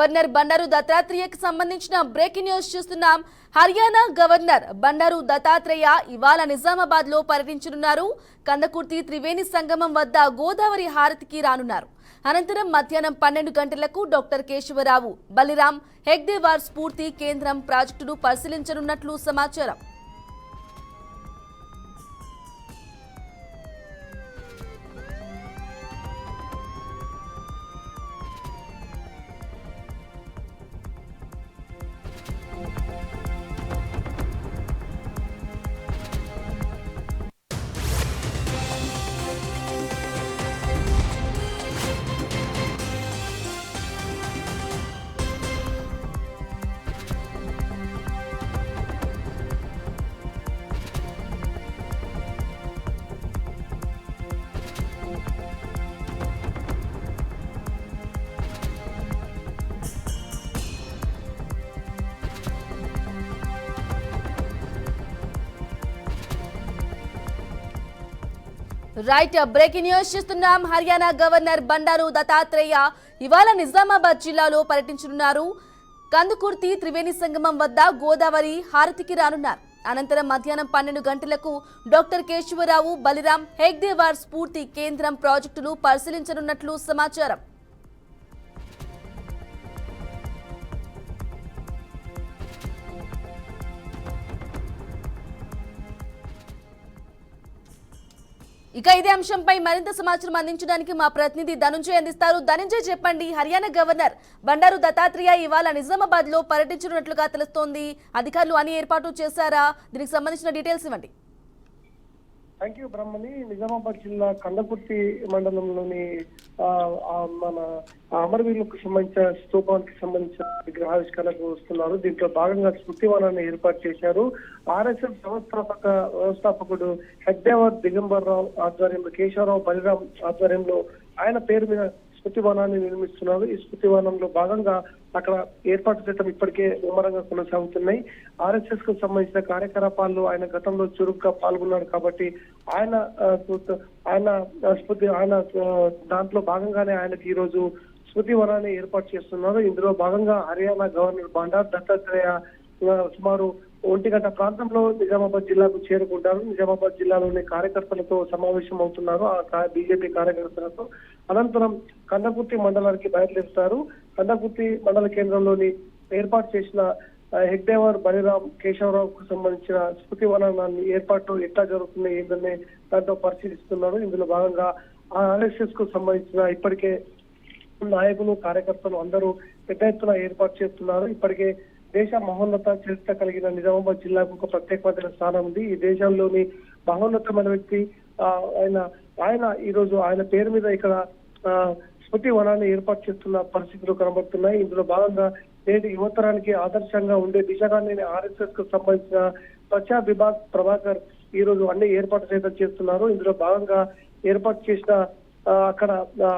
Governor Bandaru దత్తాత్రేయకు సంబంధించిన breaking news చూస్తున్నాం. Haryana governor Bandaru Dattatreya ఇవాళ నిజామాబాద్లో పర్యటించనున్నారు. కందకుర్తి త్రివేణి సంగమం వద్ద గోదావరి హారతికి రానున్నారు. అనంతరం మధ్యాహ్నం పన్నెండు గంటలకు డాక్టర్ కేశవరావు బలిరాం హెగ్దేవార్ స్ఫూర్తి కేంద్రం ప్రాజెక్టును పరిశీలించనున్నట్లు సమాచారం. రైట్ బ్రేకింగ్ న్యూస్ చూస్తున్నాం. హర్యానా గవర్నర్ బండారు దత్తాత్రేయ ఇవాళ నిజామాబాద్ జిల్లాలో పర్యటించనున్నారు. కందుకుర్తి త్రివేణి సంగమం వద్ద గోదావరి హారతికి రానున్నారు. అనంతరం మధ్యాహ్నం పన్నెండు గంటలకు డాక్టర్ కేశవరావు బలిరాం హెగ్దేవార్ స్ఫూర్తి కేంద్రం ప్రాజెక్టును పరిశీలించనున్నట్లు సమాచారం. ఇక ఇదే అంశంపై మరింత సమాచారం అందించడానికి మా ప్రతినిధి ధనుంజయ్ అందిస్తారు. ధనుంజయ్ చెప్పండి హర్యానా గవర్నర్ బండారు దత్తాత్రేయ ఇవాళ నిజామాబాద్లో పర్యటించనున్నట్లుగా తెలుస్తోంది. అధికారులు అన్ని ఏర్పాటు చేశారా? దీనికి సంబంధించిన డీటెయిల్స్ ఇవ్వండి. థ్యాంక్ యూ బ్రహ్మణి నిజామాబాద్ జిల్లా కందకుర్తి మండలంలోని మన అమరవీరులకు సంబంధించిన స్తూపానికి సంబంధించిన విగ్రహావిష్కరణకు వస్తున్నారు. దీంట్లో భాగంగా స్మృతివనాన్ని ఏర్పాటు చేశారు. ఆర్ఎస్ఎస్ వ్యవస్థాపక వ్యవస్థాపకుడు హెగ్దేవర్ దిగంబర్ రావు ఆధ్వర్యంలో కేశవరావు బలిరామ్ ఆధ్వర్యంలో ఆయన పేరు మీద స్మృతి వనాన్ని నిర్మిస్తున్నారు. ఈ స్మృతి వనంలో భాగంగా అక్కడ ఏర్పాటు చేయడం ఇప్పటికే ముమ్మరంగా కొనసాగుతున్నాయి. ఆర్ఎస్ఎస్కు సంబంధించిన కార్యకలాపాల్లో ఆయన గతంలో చురుగ్గా పాల్గొన్నాడు కాబట్టి ఆయన ఆయన స్మృతి ఆయన దాంట్లో భాగంగానే ఆయనకి ఈ రోజు స్మృతి వనాన్ని ఏర్పాటు చేస్తున్నారు. ఇందులో భాగంగా హర్యానా గవర్నర్ బండారు దత్తాత్రేయ సుమారు ఒంటిగంట ప్రాంతంలో నిజామాబాద్ జిల్లాకు చేరుకుంటారు. నిజామాబాద్ జిల్లాలోని కార్యకర్తలతో సమావేశం అవుతున్నారు. ఆ బీజేపీ కార్యకర్తలతో అనంతరం కందకుర్తి మండలానికి బయలుదేరుతారు. కందకుర్తి మండల కేంద్రంలోని ఏర్పాటు చేసిన ఆ, హెగ్దేవర్ బలిరాం కేశవరావుకు సంబంధించిన స్మృతి వనాన్ని ఏర్పాటు ఎట్లా జరుగుతుంది ఏంటనే దాంట్లో పరిశీలిస్తున్నారు. ఇందులో భాగంగా ఆర్ఎస్ఎస్కు సంబంధించిన ఇప్పటికే నాయకులు కార్యకర్తలు అందరూ పెద్ద ఎత్తున ఏర్పాటు చేస్తున్నారు. ఇప్పటికే దేశ మహోన్నత చరిత్ర కలిగిన నిజామాబాద్ జిల్లాకు ఒక ప్రత్యేకమైన స్థానం ఉంది. ఈ దేశంలోని మహోన్నతమైన వ్యక్తి ఆయన ఆయన ఈ రోజు ఆయన పేరు మీద ఇక్కడ ఆ, స్మృతి వనాన్ని ఏర్పాటు చేస్తున్న పరిస్థితులు కనబడుతున్నాయి. ఇందులో భాగంగా నేటి యువతరానికి ఆదర్శంగా ఉండే దిశగానే ఆర్ఎస్ఎస్కు సంబంధించిన ప్రచార్ విభాగ్ ప్రభాకర్ ఈ రోజు అన్ని ఏర్పాటు సైతం చేస్తున్నారు. ఇందులో భాగంగా ఏర్పాటు చేసిన అక్కడ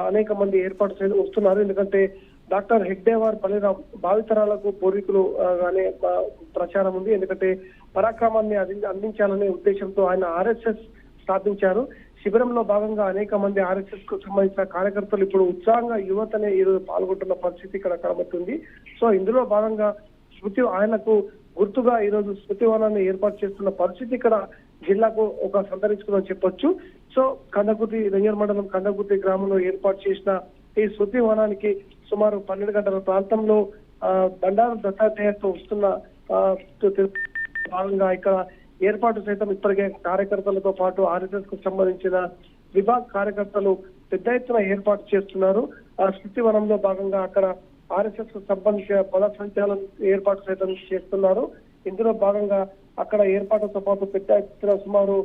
అనేక మంది ఏర్పాటు వస్తున్నారు. ఎందుకంటే డాక్టర్ హెగ్డేవార్ బలిరాం భావితరాలకు పూర్వీకులు ఆ, అనే ప్రచారం ఉంది. ఎందుకంటే పరాక్రమాన్ని అందించాలనే ఉద్దేశంతో ఆయన ఆర్ఎస్ఎస్ స్థాపించారు. శిబిరంలో భాగంగా అనేక మంది ఆర్ఎస్ఎస్కు సంబంధించిన కార్యకర్తలు ఇప్పుడు ఉత్సాహంగా యువతనే ఈ రోజు పాల్గొంటున్న పరిస్థితి ఇక్కడ కనబడుతుంది. సో ఇందులో భాగంగా స్మృతి ఆయనకు గుర్తుగా ఈరోజు స్మృతివనాన్ని ఏర్పాటు చేస్తున్న పరిస్థితి ఇక్కడ జిల్లాకు ఒక సంతరించుకుందని చెప్పొచ్చు. సో కందకుర్తి రంజన్ మండలం కందకుర్తి గ్రామంలో ఏర్పాటు చేసిన ఈ స్మృతి వనానికి సుమారు పన్నెండు గంటల ప్రాంతంలో బండారు దత్తాత్రేయతో వస్తున్న భాగంగా ఇక్కడ ఏర్పాటు సైతం ఇప్పటికే కార్యకర్తలతో పాటు ఆర్ఎస్ఎస్కు సంబంధించిన విభాగ్ కార్యకర్తలు పెద్ద ఎత్తున ఏర్పాటు చేస్తున్నారు. ఆ స్మృతి వనంలో భాగంగా అక్కడ ఆర్ఎస్ఎస్కు సంబంధించిన పద సంచాలనం ఏర్పాటు సైతం చేస్తున్నారు. ఇందులో భాగంగా అక్కడ ఏర్పాటుతో పాటు పెద్ద ఎత్తున సుమారు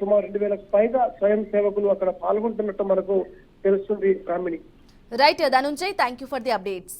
సుమారు రెండు వేలకు పైగా స్వయం సేవకులు అక్కడ పాల్గొంటున్నట్టు మనకు తెలుస్తుంది Kamini right Dhananjay thank you for the updates